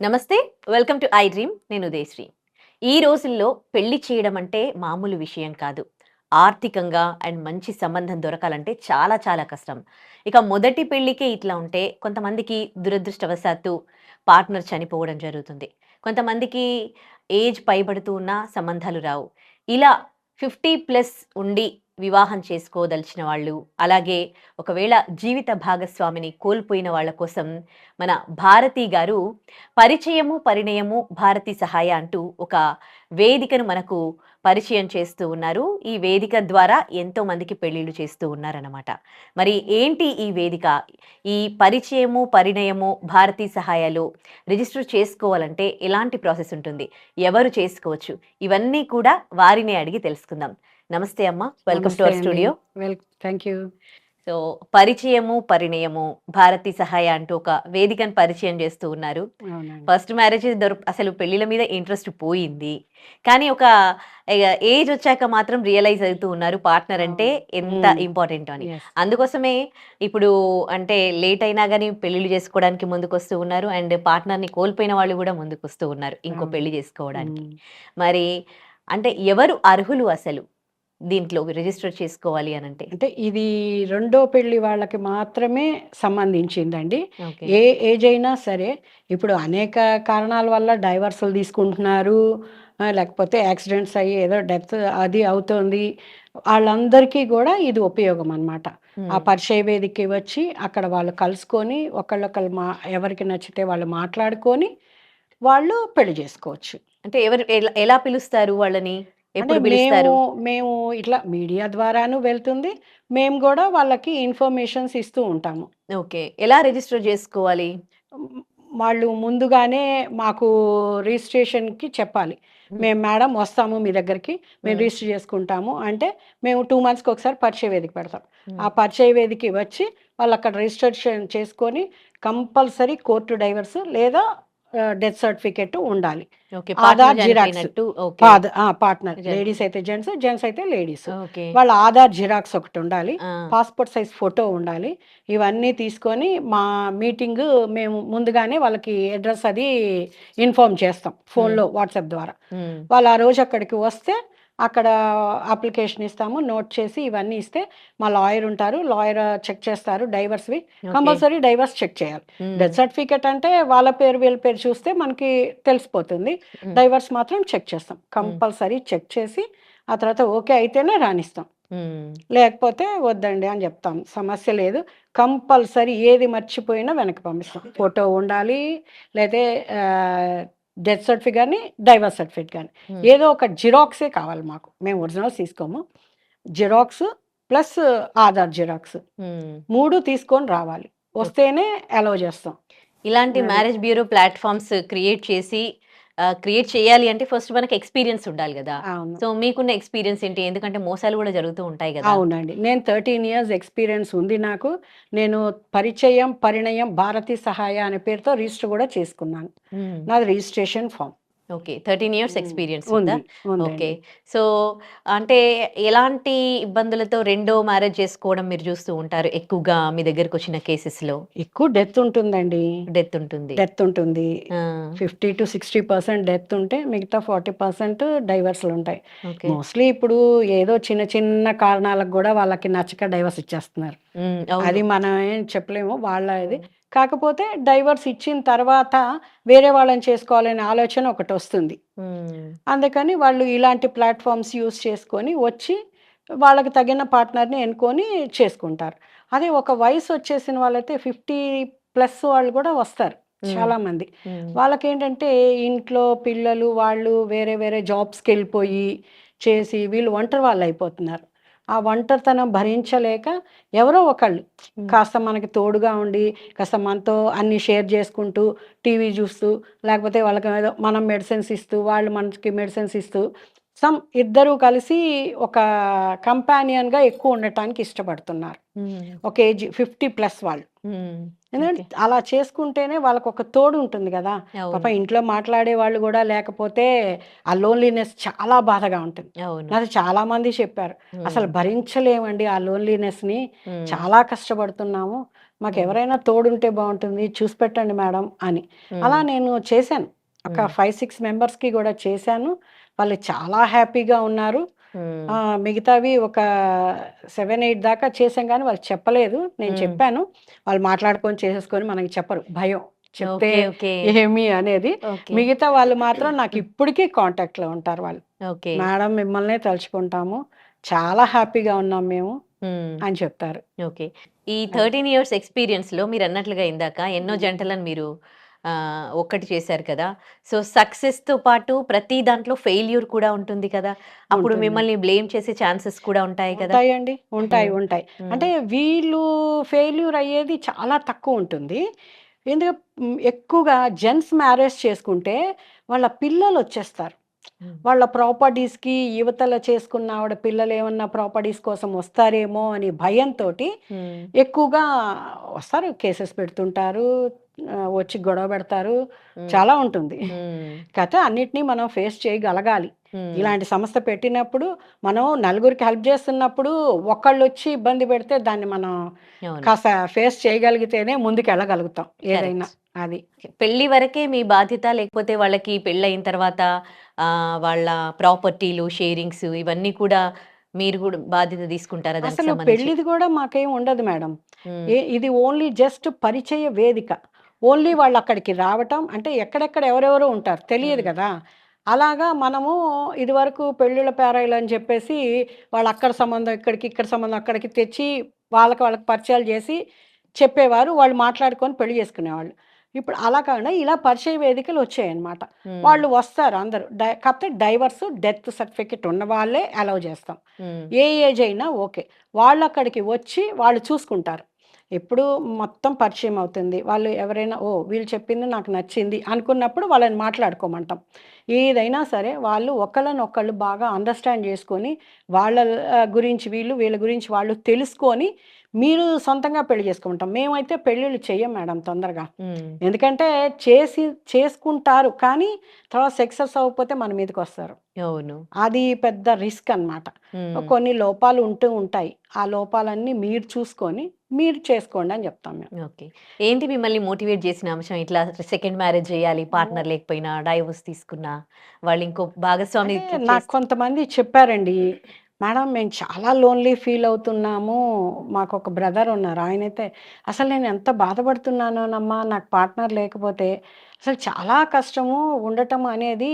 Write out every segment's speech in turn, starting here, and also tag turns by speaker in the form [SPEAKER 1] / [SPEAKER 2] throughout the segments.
[SPEAKER 1] నమస్తే welcome to I dream. నేను ఉదయశ్రీ. ఈ రోజుల్లో పెళ్ళి చేయడం అంటే మామూలు విషయం కాదు. ఆర్థికంగా అండ్ మంచి సంబంధం దొరకాలంటే చాలా చాలా కష్టం. ఇక మొదటి పెళ్ళికే ఇట్లా ఉంటే కొంతమందికి దురదృష్టవశాత్తు పార్ట్నర్ చనిపోవడం జరుగుతుంది. కొంతమందికి ఏజ్ పైబడుతూ ఉన్న సంబంధాలు రావు. ఇలా ఫిఫ్టీ ప్లస్ ఉండి వివాహం చేసుకోదలిచిన వాళ్ళు అలాగే ఒకవేళ జీవిత భాగస్వామిని కోల్పోయిన వాళ్ళ కోసం మన భారతి గారు పరిచయము పరిణయము భారతి సహాయ అంటూ ఒక వేదికను మనకు పరిచయం చేస్తూ ఉన్నారు. ఈ వేదిక ద్వారా ఎంతో మందికి పెళ్ళిళ్ళు చేస్తూ ఉన్నారన్నమాట. మరి ఏంటి ఈ వేదిక? ఈ పరిచయము పరిణయము భారతీ సహాయాలు రిజిస్టర్ చేసుకోవాలంటే ఎలాంటి ప్రాసెస్ ఉంటుంది? ఎవరు చేసుకోవచ్చు? ఇవన్నీ కూడా వారిని అడిగి తెలుసుకుందాం. నమస్తే అమ్మ. Welcome to our studio
[SPEAKER 2] well thank you
[SPEAKER 1] so పరిచయము పరిణయము భారతి సహాయ అంటూ ఒక వేదికను పరిచయం చేస్తూ ఉన్నారు. ఫస్ట్ మ్యారేజ్ అసలు పెళ్ళిళ్ళ మీద ఇంట్రెస్ట్ పోయింది. కానీ ఒక ఏజ్ వచ్చాక మాత్రం రియలైజ్ అవుతూ ఉన్నారు పార్ట్నర్ అంటే ఎంత. ఇంపార్టెంట్ అని. అందుకోసమే ఇప్పుడు అంటే లేట్ అయినా కానీ పెళ్ళిళ్ళు చేసుకోవడానికి ముందుకు వస్తూ ఉన్నారు. అండ్ పార్ట్నర్ని కోల్పోయిన వాళ్ళు కూడా ముందుకు వస్తూ ఉన్నారు. ఇంకో. పెళ్ళి చేసుకోవడానికి. మరి అంటే ఎవరు అర్హులు అసలు? దీంట్లో రిజిస్టర్ చేసుకోవాలి అని అంటే
[SPEAKER 2] అంటే ఇది రెండో పెళ్ళి వాళ్ళకి మాత్రమే సంబంధించిందండి. ఏ ఏజ్ అయినా సరే ఇప్పుడు అనేక కారణాల వల్ల డైవర్సులు తీసుకుంటున్నారు లేకపోతే యాక్సిడెంట్స్ అయ్యి ఏదో డెత్ అది అవుతోంది. వాళ్ళందరికీ కూడా ఇది ఉపయోగం అన్నమాట. ఆ పరిచయ వేదికకి వచ్చి అక్కడ వాళ్ళు కలుసుకొని ఒకళ్ళొకళ్ళు మా ఎవరికి నచ్చితే వాళ్ళు మాట్లాడుకొని వాళ్ళు పెళ్ళి చేసుకోవచ్చు.
[SPEAKER 1] అంటే ఎవరు ఎలా- పిలుస్తారు వాళ్ళని? ఎప్పుడు పిలుస్తారు?
[SPEAKER 2] మేము మేము ఇట్లా మీడియా ద్వారాను వెళ్తుంది. మేము కూడా వాళ్ళకి ఇన్ఫర్మేషన్స్ ఇస్తూ ఉంటాము.
[SPEAKER 1] ఓకే. ఎలా రిజిస్టర్ చేసుకోవాలి?
[SPEAKER 2] వాళ్ళు ముందుగానే మాకు రిజిస్ట్రేషన్కి చెప్పాలి. మేము మేడం వస్తాము మీ దగ్గరికి మేము. రిజిస్టర్ చేసుకుంటాము అంటే మేము టూ మంత్స్కి ఒకసారి పరిచయ వేదిక పెడతాం. ఆ పరిచయ వేదిక వచ్చి వాళ్ళు అక్కడ రిజిస్ట్రేషన్ చేసుకొని కంపల్సరీ కోర్టు డైవర్స్ లేదా డెత్ సర్టిఫికెట్ ఉండాలి.
[SPEAKER 1] Okay
[SPEAKER 2] Aadhaar xerox. Partner. Ladies అయితే జెంట్స్ జెంట్స్ అయితే లేడీస్ వాళ్ళ ఆధార్ జిరాక్స్ ఒకటి ఉండాలి. పాస్పోర్ట్ సైజ్ ఫోటో ఉండాలి. ఇవన్నీ తీసుకొని మా మీటింగ్ మేము ముందుగానే వాళ్ళకి అడ్రస్ అది ఇన్ఫార్మ్ చేస్తాం. ఫోన్లో వాట్సాప్ ద్వారా. వాళ్ళు ఆ రోజు అక్కడికి వస్తే అక్కడ అప్లికేషన్ ఇస్తాము నోట్ చేసి ఇవన్నీ ఇస్తే మా లాయర్ ఉంటారు లాయర్ చెక్ చేస్తారు డైవర్స్వి. కంపల్సరీ డైవర్స్ చెక్ చేయాలి. డెత్ సర్టిఫికేట్ అంటే వాళ్ళ పేరు వీళ్ళ పేరు చూస్తే మనకి తెలిసిపోతుంది. డైవర్స్ మాత్రం చెక్ చేస్తాం. కంపల్సరీ చెక్ చేసి ఆ తర్వాత ఓకే అయితేనే రాణిస్తాం. లేకపోతే వద్దండి అని చెప్తాం. సమస్య లేదు. కంపల్సరీ ఏది మర్చిపోయినా వెనక్కి పంపిస్తాం. ఫోటో ఉండాలి లేదా డెత్ సర్టిఫికేట్ కానీ డైవర్స్ సర్టిఫికేట్ కానీ. ఏదో ఒక జిరాక్సే కావాలి మాకు. మేము ఒరిజినల్స్ తీసుకోము. Xerox plus Aadhaar xerox. మూడు తీసుకొని రావాలి. వస్తేనే అలౌ చేస్తాం.
[SPEAKER 1] ఇలాంటి. మ్యారేజ్ బ్యూరో ప్లాట్ఫామ్స్ క్రియేట్ చేసి క్రియేట్ చేయాలి అంటే ఫస్ట్ మనకి ఎక్స్పీరియన్స్ ఉండాలి కదా. సో మీకున్న ఎక్స్పీరియన్స్ ఏంటి? ఎందుకంటే మోసాలు కూడా జరుగుతూ ఉంటాయి కదా.
[SPEAKER 2] అవునండి. నేను థర్టీన్ ఇయర్స్ ఎక్స్పీరియన్స్ ఉంది నాకు. నేను పరిచయం పరిణయం భారతీ సహాయ అనే పేరుతో రిజిస్టర్ కూడా చేసుకున్నాను. నాది registration form
[SPEAKER 1] okay. Thirteen years experience
[SPEAKER 2] ఉంది.
[SPEAKER 1] ఓకే. సో అంటే ఎలాంటి ఇబ్బందులతో రెండో మ్యారేజ్ చేసుకోవడం మీరు చూస్తూ ఉంటారు? ఎక్కువగా మీ దగ్గరకు వచ్చిన కేసెస్లో
[SPEAKER 2] ఎక్కువ డెత్ ఉంటుందండి.
[SPEAKER 1] డెత్ ఉంటుంది.
[SPEAKER 2] డెత్ ఉంటుంది. Fifty to sixty percent death ఉంటే మిగతా ఫార్టీ పర్సెంట్ డైవర్స్లు ఉంటాయి. మోస్ట్లీ ఇప్పుడు ఏదో చిన్న చిన్న కారణాలకు కూడా వాళ్ళకి నచ్చక డైవర్స్ ఇచ్చేస్తున్నారు. అది మనం ఏం చెప్పలేము. వాళ్ళ ఇది కాకపోతే డైవర్స్ ఇచ్చిన తర్వాత వేరే వాళ్ళని చేసుకోవాలనే ఆలోచన ఒకటి వస్తుంది. అందుకని వాళ్ళు ఇలాంటి ప్లాట్ఫామ్స్ యూస్ చేసుకొని వచ్చి వాళ్ళకి తగిన పార్ట్నర్ని ఎన్నుకొని చేసుకుంటారు. అదే ఒక వయసు వచ్చేసిన వాళ్ళైతే ఫిఫ్టీ ప్లస్ వాళ్ళు కూడా వస్తారు
[SPEAKER 1] మ్మ్.
[SPEAKER 2] చాలా మంది
[SPEAKER 1] మ్మ్.
[SPEAKER 2] వాళ్ళకి ఏంటంటే ఇంట్లో పిల్లలు వాళ్ళు వేరే వేరే జాబ్స్కి వెళ్ళిపోయి చేసి వీళ్ళు ఒంటరి వాళ్ళు అయిపోతున్నారు ఆ ఒంటరితనం భరించలేక ఎవరో ఒకళ్ళు. కాస్త మనకి తోడుగా ఉండి కాస్త మనతో అన్ని షేర్ చేసుకుంటూ టీవీ చూస్తూ లేకపోతే వాళ్ళకి ఏదో మనం మెడిసిన్స్ ఇస్తూ వాళ్ళు మనకి మెడిసిన్స్ ఇస్తూ సమ్ ఇద్దరు కలిసి ఒక కంపానియన్గా ఎక్కువ ఉండటానికి ఇష్టపడుతున్నారు. ఒక ఏజ్ ఫిఫ్టీ ప్లస్ వాళ్ళు. ఎందుకంటే. అలా చేసుకుంటేనే వాళ్ళకి ఒక తోడు ఉంటుంది కదా. పాప ఇంట్లో మాట్లాడే వాళ్ళు కూడా లేకపోతే ఆ లోన్లీనెస్ చాలా బాధగా ఉంటుంది నాకు చాలా మంది చెప్పారు. అసలు భరించలేమండి ఆ
[SPEAKER 1] లోన్లీనెస్ని.
[SPEAKER 2] చాలా కష్టపడుతున్నాము మాకు. ఎవరైనా తోడుంటే బాగుంటుంది చూసి పెట్టండి మేడం అని అలా నేను చేశాను ఒక. ఫైవ్ సిక్స్ మెంబర్స్కి కూడా చేశాను వాళ్ళు చాలా హ్యాపీగా ఉన్నారు. మిగతావి ఒక సెవెన్ ఎయిట్ దాకా చేసాం కానీ వాళ్ళు చెప్పలేదు. నేను. చెప్పాను. వాళ్ళు మాట్లాడుకొని చేసేసుకొని మనకి చెప్పరు. భయం. చెప్తే ఏమి అనేది. మిగతా వాళ్ళు మాత్రం నాకు ఇప్పటికీ కాంటాక్ట్లో ఉంటారు వాళ్ళు.
[SPEAKER 1] ఓకే.
[SPEAKER 2] మేడం మిమ్మల్నే తలుచుకుంటాము. చాలా హ్యాపీగా ఉన్నాం మేము. అని చెప్తారు.
[SPEAKER 1] ఓకే. ఈ థర్టీన్ ఇయర్స్ ఎక్స్పీరియన్స్లో మీరు అన్నట్లుగా ఇందాక ఎన్నో జంటలను మీరు ఒక్కటి చేశారు కదా సో సక్సెస్తో పాటు ప్రతి దాంట్లో ఫెయిల్యూర్ కూడా ఉంటుంది కదా అప్పుడు. మిమ్మల్ని బ్లేమ్ చేసే ఛాన్సెస్ కూడా ఉంటాయి కదా
[SPEAKER 2] ఉంటాయండి ఉంటాయి. ఉంటాయి. అంటే వీళ్ళు ఫెయిల్యూర్ అయ్యేది చాలా తక్కువ ఉంటుంది ఎందుకు మ్, ఎక్కువగా జెంట్స్ మ్యారేజ్ చేసుకుంటే వాళ్ళ పిల్లలు వచ్చేస్తారు. వాళ్ళ ప్రాపర్టీస్కి యువతల చేసుకున్న ఆవిడ పిల్లలు ఏమన్నా ప్రాపర్టీస్ కోసం వస్తారేమో అని భయంతో. ఎక్కువగా వస్తారు కేసెస్ పెడుతుంటారు వచ్చి గొడవ పెడతారు. చాలా ఉంటుంది. కథ అన్నిటినీ మనం ఫేస్ చేయగలగాలి. ఇలాంటి సంస్థ పెట్టినప్పుడు మనం నలుగురికి హెల్ప్ చేస్తున్నప్పుడు ఒకళ్ళు వచ్చి ఇబ్బంది పెడితే దాన్ని మనం కాస్త ఫేస్ చేయగలిగితేనే ముందుకు వెళ్ళగలుగుతాం ఏదైనా అది.
[SPEAKER 1] పెళ్ళి వరకే మీ బాధ్యత లేకపోతే వాళ్ళకి పెళ్ళయిన తర్వాత ఆ, వాళ్ళ ప్రాపర్టీలు షేరింగ్స్ ఇవన్నీ కూడా మీరు కూడా బాధ్యత తీసుకుంటారా దానికి
[SPEAKER 2] అసలు
[SPEAKER 1] సంబంధించి?
[SPEAKER 2] పెళ్ళిది కూడా మాకేం ఉండదు మేడం. ఏ ఇది ఓన్లీ జస్ట్ పరిచయ వేదిక. ఓన్లీ వాళ్ళు అక్కడికి రావటం అంటే ఎక్కడెక్కడ ఎవరెవరు ఉంటారు తెలియదు. కదా. అలాగా మనము ఇదివరకు పెళ్ళిళ్ళ పేరాయిలు అని చెప్పేసి వాళ్ళు అక్కడ సంబంధం ఇక్కడికి ఇక్కడ సంబంధం అక్కడికి తెచ్చి వాళ్ళకి వాళ్ళకి పరిచయాలు చేసి చెప్పేవారు వాళ్ళు మాట్లాడుకొని పెళ్ళి చేసుకునేవాళ్ళు. ఇప్పుడు అలా కాకుండా ఇలా పరిచయ వేదికలు వచ్చాయన్నమాట. వాళ్ళు వస్తారు అందరూ. డై కాకపోతే డైవర్స్ డెత్ సర్టిఫికెట్ ఉన్న వాళ్ళే అలౌ చేస్తాం. ఏ ఏజ్ అయినా ఓకే. వాళ్ళు అక్కడికి వచ్చి వాళ్ళు చూసుకుంటారు. ఎప్పుడు మొత్తం పరిచయం అవుతుంది. వాళ్ళు ఎవరైనా ఓ వీళ్ళు చెప్పింది నాకు నచ్చింది అనుకున్నప్పుడు వాళ్ళని మాట్లాడుకోమంటాం. ఏదైనా సరే వాళ్ళు ఒకళ్ళని ఒకళ్ళు బాగా అండర్స్టాండ్ చేసుకొని వాళ్ళ గురించి వీళ్ళు వీళ్ళ గురించి వాళ్ళు తెలుసుకొని మీరు సొంతంగా పెళ్ళి చేసుకుంటాం. మేమైతే పెళ్ళిళ్ళు చెయ్యం మేడం తొందరగా. ఎందుకంటే చేసి చేసుకుంటారు కానీ తర్వాత సక్సెస్ అవ్వకపోతే మన మీదకి వస్తారు.
[SPEAKER 1] అవును.
[SPEAKER 2] అది పెద్ద రిస్క్ అన్నమాట.
[SPEAKER 1] మ్మ్.
[SPEAKER 2] కొన్ని లోపాలు ఉంటూ ఉంటాయి. ఆ లోపాలన్నీ మీరు చూసుకొని మీరు చేసుకోండి అని చెప్తాం మేము.
[SPEAKER 1] ఓకే. ఏంటి మిమ్మల్ని మోటివేట్ చేసిన అంశం? ఇట్లా సెకండ్ మ్యారేజ్ చేయాలి పార్ట్నర్ లేకపోయినా డైవోర్స్ తీసుకున్నా వాళ్ళు ఇంకో భాగస్వామి
[SPEAKER 2] నాకు కొంతమంది చెప్పారండి. మేడం మేము చాలా లోన్లీ ఫీల్ అవుతున్నాము. మాకు ఒక బ్రదర్ ఉన్నారు. ఆయనైతే అసలు నేను ఎంత బాధపడుతున్నానోనమ్మా నాకు పార్ట్నర్ లేకపోతే అసలు చాలా కష్టము ఉండటం అనేది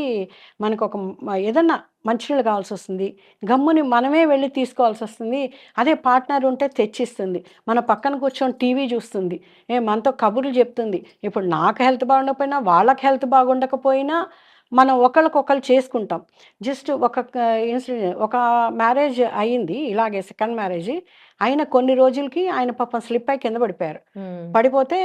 [SPEAKER 2] మనకు ఒక ఏదన్నా మంచినీళ్ళు కావాల్సి వస్తుంది. గమ్ముని మనమే వెళ్ళి తీసుకోవాల్సి వస్తుంది. అదే పార్ట్నర్ ఉంటే తెచ్చిస్తుంది. మన పక్కన కూర్చొని టీవీ చూస్తుంది. ఏ మనతో కబుర్లు చెప్తుంది. ఇప్పుడు నాకు హెల్త్ బాగుండకపోయినా వాళ్ళకి హెల్త్ బాగుండకపోయినా మనం ఒకరికొకరు చేసుకుంటాం. జస్ట్ ఒక ఇన్సిడెంట్ ఒక మ్యారేజ్ అయ్యింది ఇలాగే సెకండ్ మ్యారేజ్ అయిన కొన్ని రోజులకి ఆయన పాపం స్లిప్ అయి కింద పడిపోయారు. పడిపోతే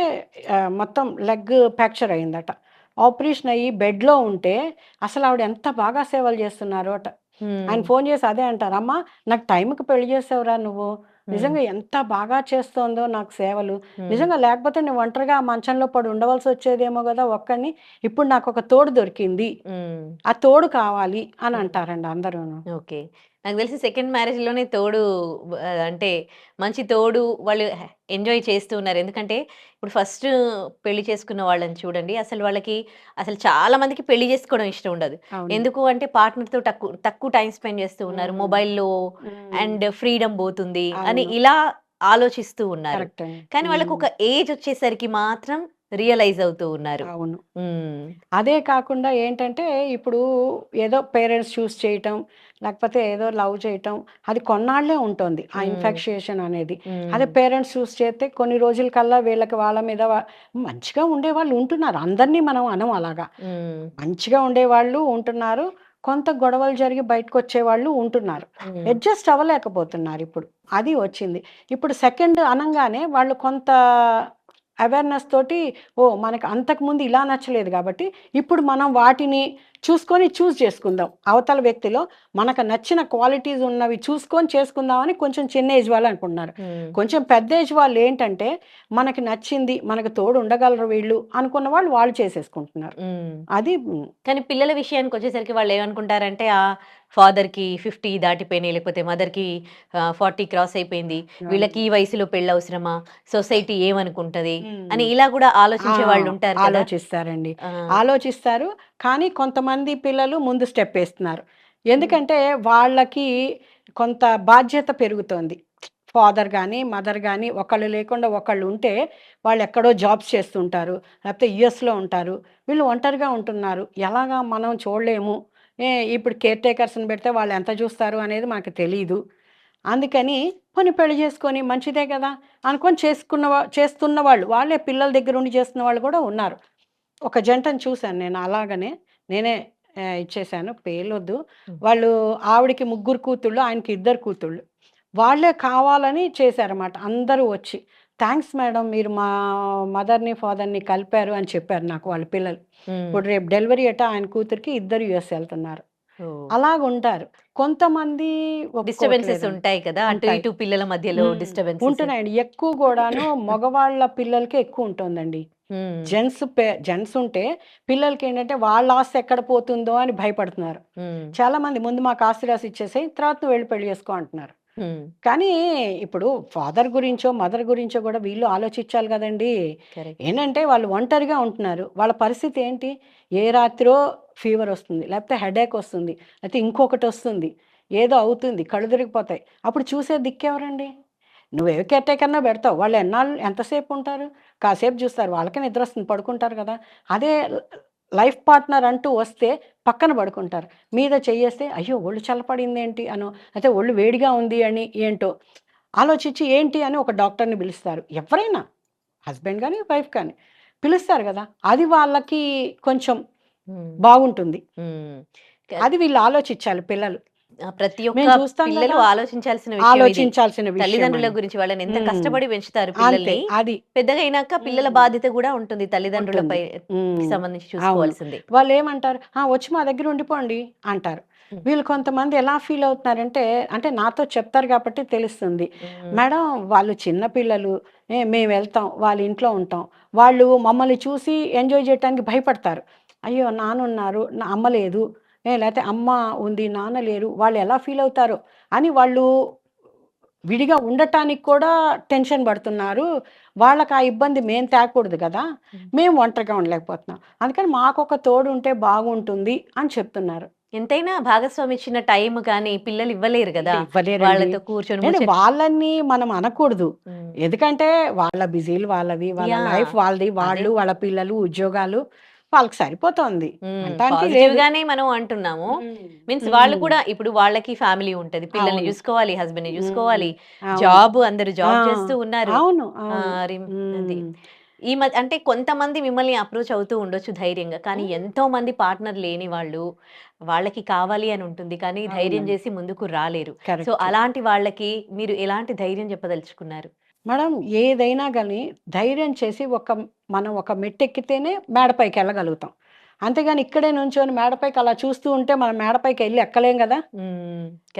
[SPEAKER 2] మొత్తం లెగ్ ఫ్రాక్చర్ అయిందట. ఆపరేషన్ అయ్యి బెడ్లో ఉంటే అసలు ఆవిడ ఎంత బాగా సేవలు చేస్తున్నారు అట. ఆయన. ఫోన్ చేసి అదే అంటారు అమ్మా నాకు టైంకి పెళ్ళి చేసావురా నువ్వు? నిజంగా ఎంత బాగా చేస్తోందో నాకు సేవలు. నిజంగా లేకపోతే నువ్వు ఒంటరిగా మంచంలో పడి ఉండవలసి వచ్చేదేమో కదా ఒక్కడిని ఇప్పుడు నాకు ఒక తోడు దొరికింది. ఆ తోడు కావాలి అని. అంటారండి అందరూ
[SPEAKER 1] ఓకే నాకు తెలిసి సెకండ్ మ్యారేజ్లోనే తోడు అంటే మంచి తోడు వాళ్ళు ఎంజాయ్ చేస్తూ ఉన్నారు ఎందుకంటే ఇప్పుడు ఫస్ట్ పెళ్ళి చేసుకున్న వాళ్ళని చూడండి అసలు వాళ్ళకి అసలు చాలా మందికి పెళ్ళి చేసుకోవడం ఇష్టం ఉండదు ఎందుకు అంటే partner తో తక్కువ తక్కువ టైం స్పెండ్ చేస్తూ ఉన్నారు. మొబైల్లో. అండ్ ఫ్రీడమ్ పోతుంది అని. ఇలా ఆలోచిస్తూ ఉన్నారు కానీ వాళ్ళకి. ఒక ఏజ్ వచ్చేసరికి మాత్రం రియలైజ్ అవుతూ ఉన్నారు
[SPEAKER 2] అవును. అదే కాకుండా ఏంటంటే ఇప్పుడు ఏదో పేరెంట్స్ చూస్ చేయటం లేకపోతే ఏదో లవ్ చేయటం అది కొన్నాళ్ళే ఉంటుంది ఆ
[SPEAKER 1] మ్మ్.
[SPEAKER 2] ఇన్ఫెక్షేషన్ అనేది అదే. పేరెంట్స్ చూస్ చేస్తే కొన్ని రోజుల కల్లా వీళ్ళకి వాళ్ళ మీద మంచిగా ఉండే వాళ్ళు ఉంటున్నారు అందరినీ మనం అనం అలాగా. మంచిగా ఉండేవాళ్ళు ఉంటున్నారు కొంత గొడవలు జరిగి బయటకు వచ్చేవాళ్ళు ఉంటున్నారు. అడ్జస్ట్ అవ్వలేకపోతున్నారు ఇప్పుడు అది వచ్చింది ఇప్పుడు సెకండ్ అనగానే వాళ్ళు కొంత అవేర్నెస్ తోటి ఓ మనకు అంతకుముందు ఇలా నచ్చలేదు కాబట్టి ఇప్పుడు మనం వాటిని చూసుకొని చూస్ చేసుకుందాం. అవతల వ్యక్తిలో మనకు నచ్చిన క్వాలిటీస్ ఉన్నవి చూసుకొని చేసుకుందామని కొంచెం చిన్న ఏజ్ వాళ్ళు అనుకుంటున్నారు. కొంచెం పెద్ద ఏజ్ వాళ్ళు ఏంటంటే మనకి నచ్చింది మనకు తోడు ఉండగలరు వీళ్ళు అనుకున్న వాళ్ళు వాళ్ళు చేసేసుకుంటున్నారు. అది
[SPEAKER 1] కానీ పిల్లల విషయానికి వచ్చేసరికి వాళ్ళు ఏమనుకుంటారంటే ఆ ఫాదర్కి ఫిఫ్టీ దాటిపోయినాయి లేకపోతే మదర్కి ఫార్టీ క్రాస్ అయిపోయింది. వీళ్ళకి ఈ వయసులో పెళ్ళి అవసరమా సొసైటీ ఏమనుకుంటది? అని ఇలా కూడా ఆలోచించే వాళ్ళు ఉంటారు
[SPEAKER 2] ఆలోచిస్తారండి. ఆలోచిస్తారు కానీ కొంతమంది పిల్లలు ముందు స్టెప్ వేస్తున్నారు. ఎందుకంటే వాళ్ళకి కొంత బాధ్యత పెరుగుతోంది. ఫాదర్ కానీ మదర్ కానీ ఒకళ్ళు లేకుండా ఒకళ్ళు ఉంటే వాళ్ళు ఎక్కడో జాబ్స్ చేస్తుంటారు లేకపోతే యుఎస్లో ఉంటారు. వీళ్ళు ఒంటరిగా ఉంటున్నారు. ఎలాగా మనం చూడలేము? ఇప్పుడు కేర్ టేకర్స్ని పెడితే వాళ్ళు ఎంత చూస్తారు అనేది మనకు తెలియదు అందుకని కొన్ని పెళ్ళి చేసుకొని మంచిదే కదా అనుకొని చేసుకున్న చేస్తున్న వాళ్ళు వాళ్ళే పిల్లల దగ్గర ఉండి చేస్తున్న వాళ్ళు కూడా ఉన్నారు. ఒక జంటను చూశాను నేను అలాగనే నేనే ఆ, ఇచ్చేశాను పేలొద్దు. వాళ్ళు ఆవిడకి ముగ్గురు కూతుళ్ళు ఆయనకి ఇద్దరు కూతుళ్ళు. వాళ్ళే కావాలని చేశారన్నమాట అందరూ వచ్చి. థ్యాంక్స్ మేడం మీరు మా మదర్ని ఫాదర్ని కలిపారు అని చెప్పారు నాకు వాళ్ళ పిల్లలు. ఇప్పుడు రేపు డెలివరీ అట ఆయన కూతురికి ఇద్దరు యుఎస్ వెళ్తున్నారు. అలాగ ఉంటారు. కొంతమంది
[SPEAKER 1] డిస్టర్బెన్సెస్. ఉంటాయి కదా అటు. ఇటు పిల్లల మధ్యలో
[SPEAKER 2] మ్మ్.
[SPEAKER 1] డిస్టర్బెన్సెస్
[SPEAKER 2] ఉంటున్నాయండి. ఎక్కువ కూడాను మగవాళ్ళ పిల్లలకి ఎక్కువ ఉంటుందండి. జెంట్స్ జెంట్స్ ఉంటే పిల్లలకి ఏంటంటే వాళ్ళ ఆస్తి ఎక్కడ పోతుందో అని భయపడుతున్నారు. చాలా మంది ముందు మాకు ఆస్తి రాసి ఇచ్చేసి తర్వాత నువ్వు వెళ్ళి పెళ్ళి చేసుకో అంటున్నారు. కానీ ఇప్పుడు ఫాదర్ గురించో మదర్ గురించో కూడా వీళ్ళు ఆలోచించాలి కదండి.
[SPEAKER 1] కరెక్ట్.
[SPEAKER 2] ఏంటంటే వాళ్ళు ఒంటరిగా ఉంటున్నారు. వాళ్ళ పరిస్థితి ఏంటి? ఏ రాత్రో ఫీవర్ వస్తుంది లేకపోతే హెడేక్ వస్తుంది లేకపోతే ఇంకొకటి వస్తుంది ఏదో అవుతుంది కళ్ళు తిరిగిపోతాయి. అప్పుడు చూసే దిక్కెవరండి నువ్వు ఏ కేర్టేకన్నా పెడతావు. వాళ్ళు ఎన్నాళ్ళు ఎంతసేపు ఉంటారు? కాసేపు చూస్తారు. వాళ్ళకే నిద్ర వస్తుంది పడుకుంటారు కదా. అదే లైఫ్ పార్ట్నర్ అంటూ వస్తే పక్కన పడుకుంటారు. మీద చెయ్యేస్తే అయ్యో ఒళ్ళు చల్లపడింది ఏంటి అనో అయితే ఒళ్ళు వేడిగా ఉంది అని ఏంటో ఆలోచించి ఏంటి? అని ఒక డాక్టర్ని పిలుస్తారు. ఎవరైనా హస్బెండ్ కానీ వైఫ్ కానీ పిలుస్తారు కదా అది వాళ్ళకి కొంచెం బాగుంటుంది. అది వీళ్ళు ఆలోచించాలి పిల్లలు.
[SPEAKER 1] ప్రతి ఒక్క పిల్లలు. ఆలోచించాల్సిన.
[SPEAKER 2] ఆలోచించాల్సిన
[SPEAKER 1] తల్లిదండ్రుల. గురించి వాళ్ళని ఎంత. కష్టపడి పెంచుతారు పిల్లల్ని
[SPEAKER 2] అది
[SPEAKER 1] పెద్దగా అయినాక పిల్లల. బాధ్యత కూడా ఉంటుంది తల్లిదండ్రులపై. సంబంధించి చూసుకోవాల్సింది
[SPEAKER 2] వాళ్ళు ఏమంటారు "ఆ, వచ్చి మా దగ్గర ఉండిపోండి అంటారు. వీళ్ళు కొంతమంది ఎలా ఫీల్ అవుతున్నారంటే అంటే నాతో చెప్తారు కాబట్టి తెలుస్తుంది. మేడం వాళ్ళు చిన్న పిల్లలు మేము వెళ్తాం వాళ్ళ ఇంట్లో ఉంటాం వాళ్ళు మమ్మల్ని చూసి ఎంజాయ్ చేయడానికి భయపడతారు అయ్యో నాన్న ఉన్నారు నా అమ్మ లేదు లేకపోతే అమ్మ ఉంది నాన్న లేరు వాళ్ళు ఎలా ఫీల్ అవుతారో అని వాళ్ళు విడిగా ఉండటానికి కూడా టెన్షన్ పడుతున్నారు వాళ్ళకి ఆ ఇబ్బంది మేము తేకూడదు కదా. మేము ఒంటరిగా ఉండలేకపోతున్నాం అందుకని మాకు ఒక తోడు ఉంటే బాగుంటుంది అని చెప్తున్నారు
[SPEAKER 1] ఎంతైనా భాగస్వామి ఇచ్చిన టైం కానీ పిల్లలు ఇవ్వలేరు కదా. వాళ్ళతో కూర్చొని
[SPEAKER 2] వాళ్ళని మనం అనకూడదు. ఎందుకంటే వాళ్ళ బిజీలు వాళ్ళవి వాళ్ళ. లైఫ్ వాళ్ళది వాళ్ళు వాళ్ళ పిల్లలు ఉద్యోగాలు వాళ్ళకి సరిపోతుంది.
[SPEAKER 1] గానే మనం అంటున్నాము మీన్స్. వాళ్ళు కూడా ఇప్పుడు వాళ్ళకి ఫ్యామిలీ ఉంటది పిల్లల్ని. చూసుకోవాలి హస్బెండ్ని చూసుకోవాలి. జాబ్ అందరు జాబ్ చేస్తూ ఉన్నారు
[SPEAKER 2] అవును.
[SPEAKER 1] ఈ మధ్య అంటే కొంతమంది మిమ్మల్ని అప్రోచ్ అవుతూ ఉండొచ్చు ధైర్యంగా కానీ. ఎంతో మంది పార్ట్నర్ లేని వాళ్ళు వాళ్ళకి కావాలి అని ఉంటుంది కానీ ధైర్యం. చేసి ముందుకు రాలేరు సో. అలాంటి వాళ్ళకి మీరు ఎలాంటి ధైర్యం చెప్పదలుచుకున్నారు
[SPEAKER 2] మేడం ఏదైనా కానీ ధైర్యం చేసి ఒక మనం ఒక మెట్టెక్కితేనే మేడపైకి వెళ్ళగలుగుతాం. అంతేగాని ఇక్కడే నుంచొని మేడపైకి అలా చూస్తూ ఉంటే మనం మేడపైకి వెళ్ళి ఎక్కలేం కదా.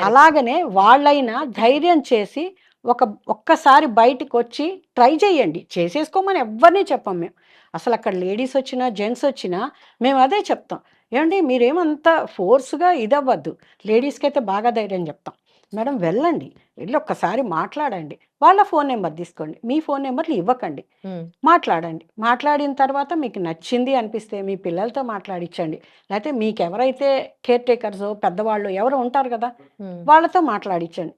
[SPEAKER 2] అలాగనే వాళ్ళైనా ధైర్యం చేసి ఒక ఒక్కసారి బయటికి వచ్చి ట్రై చేయండి. చేసేసుకోమని ఎవరిని చెప్పం మేము. అసలు అక్కడ లేడీస్ వచ్చినా జెంట్స్ వచ్చినా మేము అదే చెప్తాం. ఏమండి మీరేమంత ఫోర్స్గా ఇదవ్వద్దు. లేడీస్కి అయితే బాగా ధైర్యం చెప్తాం. మేడం వెళ్ళండి. వెళ్ళి ఒక్కసారి మాట్లాడండి. వాళ్ళ ఫోన్ నెంబర్ తీసుకోండి. మీ ఫోన్ నెంబర్లు ఇవ్వకండి. మాట్లాడండి. మాట్లాడిన తర్వాత మీకు నచ్చింది అనిపిస్తే మీ పిల్లలతో మాట్లాడించండి లేకపోతే మీకు ఎవరైతే కేర్ టేకర్స్ పెద్దవాళ్ళు ఎవరు ఉంటారు కదా. వాళ్ళతో మాట్లాడించండి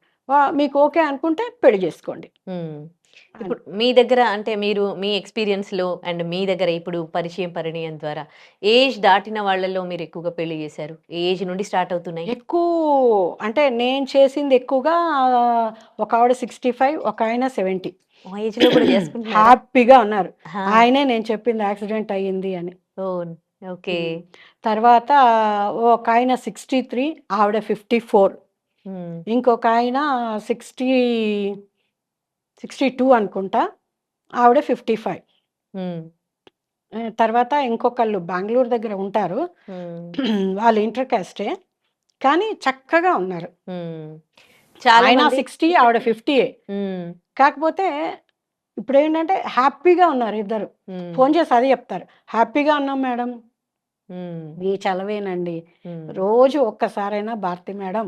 [SPEAKER 2] మీకు ఓకే అనుకుంటే పెళ్ళి చేసుకోండి.
[SPEAKER 1] ఇప్పుడు మీ దగ్గర అంటే మీరు మీ ఎక్స్పీరియన్స్లో అండ్ మీ దగ్గర ఇప్పుడు పరిచయం పరిణయం ద్వారా ఏజ్ దాటిన వాళ్ళలో మీరు ఎక్కువగా పెళ్ళి చేశారు? ఏజ్ నుండి స్టార్ట్ అవుతున్నాయి?
[SPEAKER 2] ఎక్కువ అంటే నేను చేసింది ఎక్కువగా ఒక ఆవిడ సిక్స్టీ ఫైవ్ ఒక ఆయన సెవెంటీ.
[SPEAKER 1] ఆ ఏజ్లో కూడా
[SPEAKER 2] హ్యాపీగా ఉన్నారు. ఆయనే నేను చెప్పింది యాక్సిడెంట్ అయ్యింది అని.
[SPEAKER 1] ఓకే.
[SPEAKER 2] తర్వాత ఒక ఆయన సిక్స్టీ త్రీ ఆవిడ ఫిఫ్టీ ఫోర్. ఇంకొక ఆయన సిక్స్టీ సిక్స్టీ టూ అనుకుంటా ఆవిడ ఫిఫ్టీ ఫైవ్. తర్వాత ఇంకొకళ్ళు బెంగళూరు దగ్గర ఉంటారు. వాళ్ళు ఇంటర్ కాస్టే కానీ చక్కగా ఉన్నారు. ఆయన సిక్స్టీ ఆవిడ ఫిఫ్టీ కాకపోతే ఇప్పుడు ఏంటంటే హ్యాపీగా ఉన్నారు ఇద్దరు. ఫోన్ చేసి అది చెప్తారు. హ్యాపీగా ఉన్నాం మేడం. మీ చలవేనండి. రోజు ఒక్కసారైనా భారతి మేడం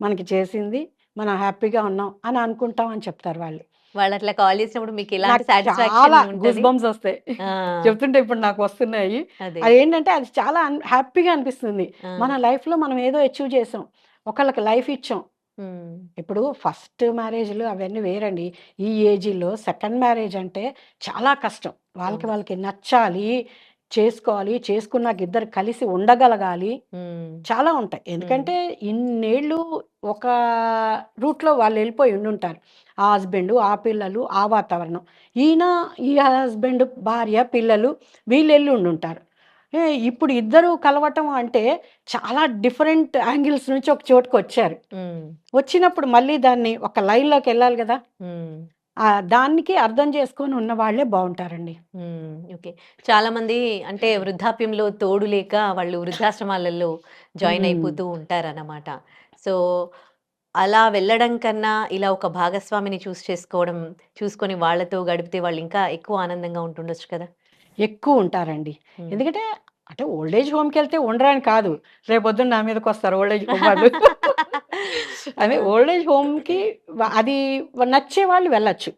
[SPEAKER 2] మనకి చేసింది. మనం హ్యాపీగా ఉన్నాం అని అనుకుంటాం అని చెప్తారు వాళ్ళు.
[SPEAKER 1] వాళ్ళు అట్లా కాల్ చేసినప్పుడు మీకు
[SPEAKER 2] నాకు
[SPEAKER 1] సాటిస్ఫాక్షన్
[SPEAKER 2] గూస్ బంప్స్ వస్తాయి. చెప్తుంటే ఇప్పుడు నాకు వస్తున్నాయి.
[SPEAKER 1] అదే.
[SPEAKER 2] ఏంటంటే అది చాలా హ్యాపీగా అనిపిస్తుంది. మన లైఫ్లో మనం ఏదో అచీవ్ చేసాం. ఒకళ్ళకి లైఫ్ ఇచ్చాం. ఇప్పుడు ఫస్ట్ మ్యారేజ్లు అవన్నీ వేరండి. ఈ ఏజ్లో సెకండ్ మ్యారేజ్ అంటే చాలా కష్టం. వాళ్ళకి. వాళ్ళకి నచ్చాలి చేసుకోవాలి చేసుకున్నాక ఇద్దరు కలిసి ఉండగలగాలి. చాలా ఉంటాయి. ఎందుకంటే ఇన్నేళ్ళు ఒక రూట్లో వాళ్ళు వెళ్ళిపోయి ఉండుంటారు. ఆ హస్బెండ్ ఆ పిల్లలు ఆ వాతావరణం. ఈయన ఈ హస్బెండ్ భార్య పిల్లలు వీళ్ళు వెళ్ళి ఉండుంటారు ఇప్పుడు ఇద్దరు కలవటం అంటే చాలా డిఫరెంట్ యాంగిల్స్ నుంచి ఒక చోటుకు వచ్చారు వచ్చినప్పుడు మళ్ళీ దాన్ని ఒక లైన్లోకి వెళ్ళాలి కదా దానికి అర్థం చేసుకొని ఉన్న వాళ్ళే బాగుంటారండి.
[SPEAKER 1] ఓకే. చాలా మంది అంటే వృద్ధాప్యంలో తోడు లేక వాళ్ళు వృద్ధాశ్రమాలలో జాయిన్. అయిపోతూ ఉంటారన్నమాట. సో అలా వెళ్ళడం కన్నా ఇలా ఒక భాగస్వామిని చూస్ చేసుకోవడం చూసుకొని వాళ్ళతో గడిపితే వాళ్ళు ఇంకా ఎక్కువ ఆనందంగా ఉంటుండొచ్చు కదా?
[SPEAKER 2] ఎక్కువ ఉంటారండి. ఎందుకంటే అంటే ఓల్డ్ ఏజ్ హోమ్కి వెళ్తే ఉండరని కాదు. రేపు పొద్దున్న నా మీదకి వస్తారు ఓల్డ్ ఏజ్ హోమ్ వాళ్ళు. అదే ఓల్డ్ ఏజ్ హోమ్కి అది నచ్చే వాళ్ళు వెళ్ళచ్చు.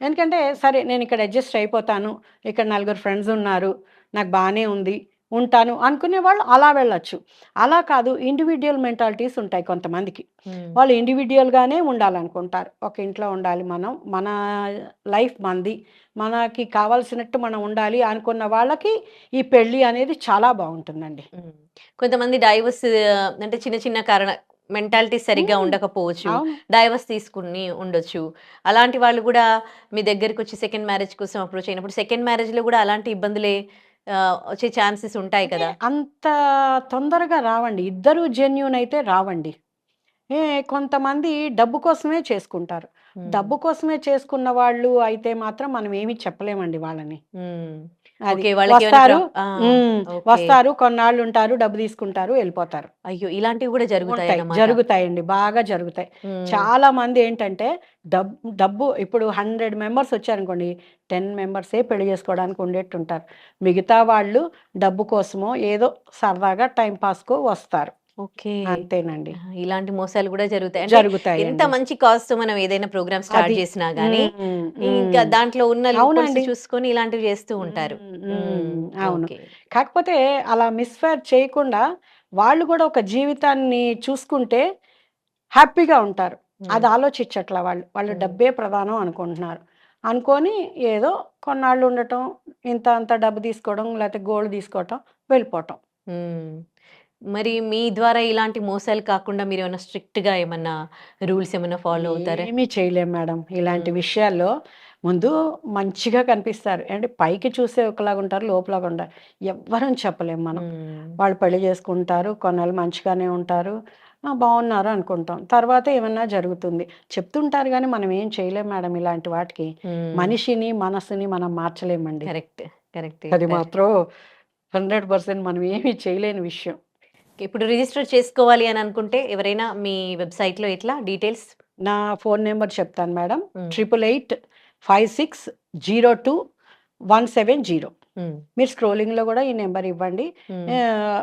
[SPEAKER 2] ఎందుకంటే సరే నేను ఇక్కడ అడ్జస్ట్ అయిపోతాను. ఇక్కడ నలుగురు ఫ్రెండ్స్ ఉన్నారు. నాకు బాగానే ఉంది. ఉంటాను అనుకునే వాళ్ళు అలా వెళ్ళచ్చు అలా కాదు ఇండివిజువల్ మెంటాలిటీస్ ఉంటాయి కొంతమందికి. వాళ్ళు ఇండివిజువల్గానే ఉండాలనుకుంటారు ఒక ఇంట్లో ఉండాలి మనం మన లైఫ్ మంది మనకి కావాల్సినట్టు మనం ఉండాలి అనుకున్న వాళ్ళకి ఈ పెళ్ళి అనేది చాలా బాగుంటుందండి.
[SPEAKER 1] కొంతమంది డైవర్స్ అంటే చిన్న చిన్న కారణ మెంటాలిటీ సరిగ్గా. ఉండకపోవచ్చు డైవర్స్ తీసుకుని ఉండొచ్చు అలాంటి వాళ్ళు కూడా మీ దగ్గరికి వచ్చి సెకండ్ మ్యారేజ్ కోసం అప్రోచ్ అయినప్పుడు సెకండ్ మ్యారేజ్లో కూడా అలాంటి ఇబ్బందులే వచ్చే ఛాన్సెస్ ఉంటాయి కదా.
[SPEAKER 2] అంత తొందరగా రావండి. ఇద్దరు జెన్యున్ అయితే రావండి. ఏ కొంతమంది డబ్బు కోసమే చేసుకుంటారు. డబ్బు కోసమే చేసుకున్న వాళ్ళు అయితే మాత్రం మనం ఏమీ చెప్పలేమండి వాళ్ళని. వస్తారు. వస్తారు కొన్నాళ్ళు ఉంటారు డబ్బు తీసుకుంటారు వెళ్ళిపోతారు.
[SPEAKER 1] అయ్యో ఇలాంటివి కూడా జరుగుతాయి
[SPEAKER 2] జరుగుతాయండి బాగా జరుగుతాయి. చాలా మంది ఏంటంటే డబ్బు డబ్బు ఇప్పుడు హండ్రెడ్ మెంబర్స్ వచ్చారనుకోండి టెన్ మెంబర్సే పెళ్ళి చేసుకోవడానికి ఉండేట్టు ఉంటారు మిగతా వాళ్ళు డబ్బు కోసమో ఏదో సరదాగా టైం పాస్కో వస్తారు.
[SPEAKER 1] ఓకే
[SPEAKER 2] అంతేనండి
[SPEAKER 1] ఇలాంటి మోసాలు కూడా జరుగుతాయి
[SPEAKER 2] జరుగుతాయి
[SPEAKER 1] ఎంత మంచి కాస్ట్ మనం ఏదైనా ప్రోగ్రామ్ స్టార్ట్. చేసినా గానీ ఇంకా. దాంట్లో ఉన్న
[SPEAKER 2] అవునండి.
[SPEAKER 1] చూసుకొని ఇలాంటివి చేస్తూ ఉంటారు.
[SPEAKER 2] అవును కాకపోతే అలా మిస్ఫైర్ చేయకుండా వాళ్ళు కూడా ఒక జీవితాన్ని చూసుకుంటే హ్యాపీగా ఉంటారు. అది ఆలోచించట్ల వాళ్ళు వాళ్ళు. డబ్బే ప్రధానం అనుకుంటున్నారు అనుకొని ఏదో కొన్నాళ్ళు ఉండటం ఇంత అంత డబ్బు తీసుకోవడం లేకపోతే గోల్డ్ తీసుకోవటం వెళ్ళిపోవటం.
[SPEAKER 1] మరి మీ ద్వారా ఇలాంటి మోసాలు కాకుండా మీరు ఏమైనా స్ట్రిక్ట్గా ఏమన్నా రూల్స్ ఏమైనా ఫాలో అవుతారా?
[SPEAKER 2] ఏమీ చేయలేం మేడం. ఇలాంటి. విషయాల్లో ముందు మంచిగా కనిపిస్తారు. అంటే పైకి చూసే ఒకలాగా ఉంటారు లోపలాగా ఉంటారు. ఎవ్వరని చెప్పలేం మనం. వాళ్ళు పెళ్ళి చేసుకుంటారు కొన్నాళ్ళు మంచిగానే ఉంటారు బాగున్నారు అనుకుంటాం. తర్వాత ఏమన్నా జరుగుతుంది. చెప్తుంటారు కానీ మనం ఏం చేయలేం మేడం ఇలాంటి వాటికి. మనిషిని మనసుని మనం మార్చలేమండి.
[SPEAKER 1] కరెక్ట్. కరెక్ట్
[SPEAKER 2] అది మాత్రం హండ్రెడ్ పర్సెంట్ మనం ఏమీ చేయలేని విషయం.
[SPEAKER 1] ఇప్పుడు రిజిస్టర్ చేసుకోవాలి అని అనుకుంటే ఎవరైనా మీ వెబ్సైట్లో ఎట్లా డీటెయిల్స్?
[SPEAKER 2] నా ఫోన్ నెంబర్ చెప్తాను madam. Triple eight five six zero two one seven zero. మీరు స్క్రోలింగ్లో కూడా ఈ నెంబర్ ఇవ్వండి.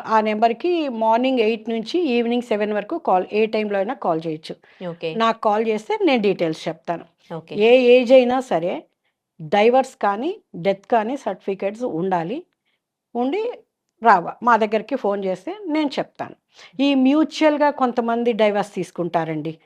[SPEAKER 2] ఆ, నెంబర్కి మార్నింగ్ ఎయిట్ నుంచి ఈవినింగ్ సెవెన్ వరకు కాల్ ఏ టైంలో అయినా కాల్ చేయొచ్చు.
[SPEAKER 1] ఓకే.
[SPEAKER 2] నాకు కాల్ చేస్తే నేను డీటెయిల్స్ చెప్తాను.
[SPEAKER 1] ఓకే.
[SPEAKER 2] ఏ ఏజ్ అయినా సరే డైవర్స్ కానీ డెత్ కానీ సర్టిఫికేట్స్ ఉండాలి. ఉండి రావ మా దగ్గరికి ఫోన్ చేస్తే నేను చెప్తాను. ఈ మ్యూచువల్గా కొంతమంది డైవర్స్ తీసుకుంటారండి.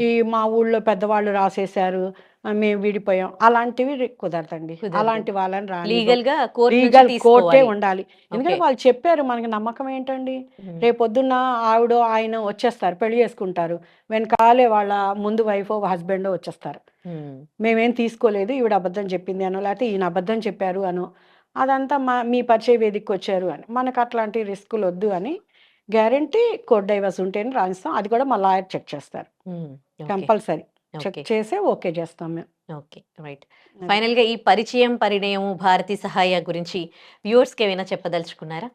[SPEAKER 2] ఈ మా ఊళ్ళో పెద్దవాళ్ళు రాసేశారు మేము విడిపోయాం అలాంటివి కుదరదండి.
[SPEAKER 1] కుదరదు.
[SPEAKER 2] అలాంటి వాళ్ళని రాని
[SPEAKER 1] లీగల్గా కోర్టు
[SPEAKER 2] లీగల్ కోర్టే
[SPEAKER 1] తీసుకోవాలి.
[SPEAKER 2] ఉండాలి. ఎందుకంటే. వాళ్ళు చెప్పారు మనకి నమ్మకం ఏంటండి. రేపొద్దున్న ఆవిడ ఆయన వచ్చేస్తారు పెళ్ళి చేసుకుంటారు. వెనకాలే వాళ్ళ ముందు వైఫ్ హస్బెండ్ వచ్చేస్తారు.
[SPEAKER 1] మ్మ్.
[SPEAKER 2] మేమేం తీసుకోలేదు ఈవిడ అబద్ధం చెప్పింది అనో లేకపోతే ఈయన అబద్ధం చెప్పారు అనో అదంతా మా మీ పరిచయ వేదికకి వచ్చారు అని. మనకు అట్లాంటి రిస్కులు వద్దు అని గ్యారంటీ కోర్ట్ డైవర్స్ ఉంటేనే రాయిస్తాం. అది కూడా మా లాయర్ చెక్ చేస్తారు. కంపల్సరీ. చెక్. చేసే ఓకే చేస్తాం మేము.
[SPEAKER 1] ఓకే. రైట్. ఫైనల్గా ఈ పరిచయం పరిణయము భారతి సహాయ గురించి వ్యూవర్స్కి ఏమైనా చెప్పదలుచుకున్నారా?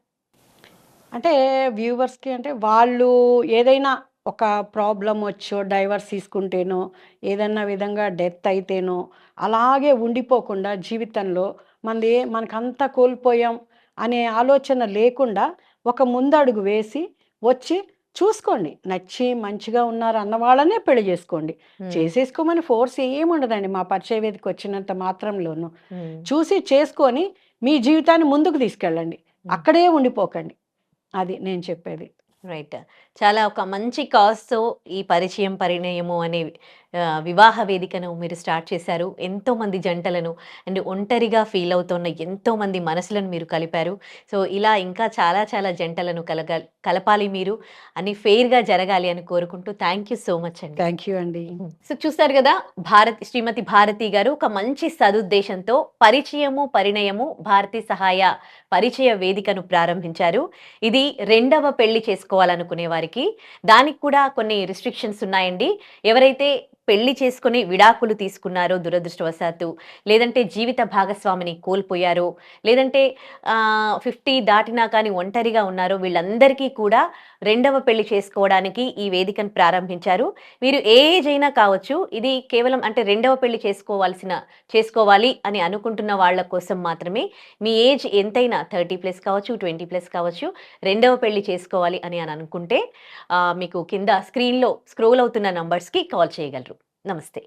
[SPEAKER 2] అంటే వ్యూవర్స్కి అంటే వాళ్ళు ఏదైనా ఒక ప్రాబ్లం వచ్చో డైవర్స్ తీసుకుంటేనో ఏదన్నా విధంగా డెత్ అయితేనో అలాగే ఉండిపోకుండా జీవితంలో మనది మనకంతా కోల్పోయాం అనే ఆలోచన లేకుండా ఒక ముందడుగు వేసి వచ్చి చూసుకోండి. నచ్చి మంచిగా ఉన్నారు అన్న వాళ్ళనే పెళ్ళి చేసుకోండి. చేసేసుకోమని ఫోర్స్ ఏముండదండి మా పరిచయ వేదిక వచ్చినంత మాత్రంలోనూ. చూసి చేసుకొని మీ జీవితాన్ని ముందుకు తీసుకెళ్ళండి. అక్కడే ఉండిపోకండి. అది నేను చెప్పేది.
[SPEAKER 1] రైట్. చాలా ఒక మంచి కాజ్తో ఈ పరిచయం పరిణయము అనే వివాహ వేదికను మీరు స్టార్ట్ చేశారు. ఎంతో మంది జంటలను అండ్ ఒంటరిగా ఫీల్ అవుతున్న ఎంతో మంది మనసులను మీరు కలిపారు. సో ఇలా ఇంకా చాలా చాలా జంటలను కలగ కలపాలి మీరు అని ఫెయిర్గా జరగాలి అని కోరుకుంటూ థ్యాంక్ యూ సో మచ్ అండి.
[SPEAKER 2] థ్యాంక్ యూ అండి.
[SPEAKER 1] సో చూస్తారు కదా భారత్ శ్రీమతి భారతి గారు ఒక మంచి సదుద్దేశంతో పరిచయము పరిణయము భారతి సహాయ పరిచయ వేదికను ప్రారంభించారు. ఇది రెండవ పెళ్ళి చేసుకోవాలనుకునే వారికి. దానికి కూడా కొన్ని రిస్ట్రిక్షన్స్ ఉన్నాయండి. ఎవరైతే పెళ్ళి చేసుకుని విడాకులు తీసుకున్నారో దురదృష్టవశాత్తు. లేదంటే జీవిత భాగస్వామిని కోల్పోయారో లేదంటే ఫిఫ్టీ దాటినా కానీ ఒంటరిగా ఉన్నారో వీళ్ళందరికీ కూడా రెండవ పెళ్ళి చేసుకోవడానికి ఈ వేదికను ప్రారంభించారు. మీరు ఏ ఏజ్ అయినా కావచ్చు ఇది కేవలం అంటే రెండవ పెళ్ళి చేసుకోవాల్సిన చేసుకోవాలి అని అనుకుంటున్న వాళ్ళ కోసం మాత్రమే మీ ఏజ్ ఎంతైనా థర్టీ ప్లస్ కావచ్చు ట్వంటీ ప్లస్ కావచ్చు రెండవ పెళ్ళి చేసుకోవాలి అని అని అనుకుంటే మీకు కింద స్క్రీన్లో స్క్రోల్ అవుతున్న నంబర్స్కి కాల్ చేయగలరు. నమస్తే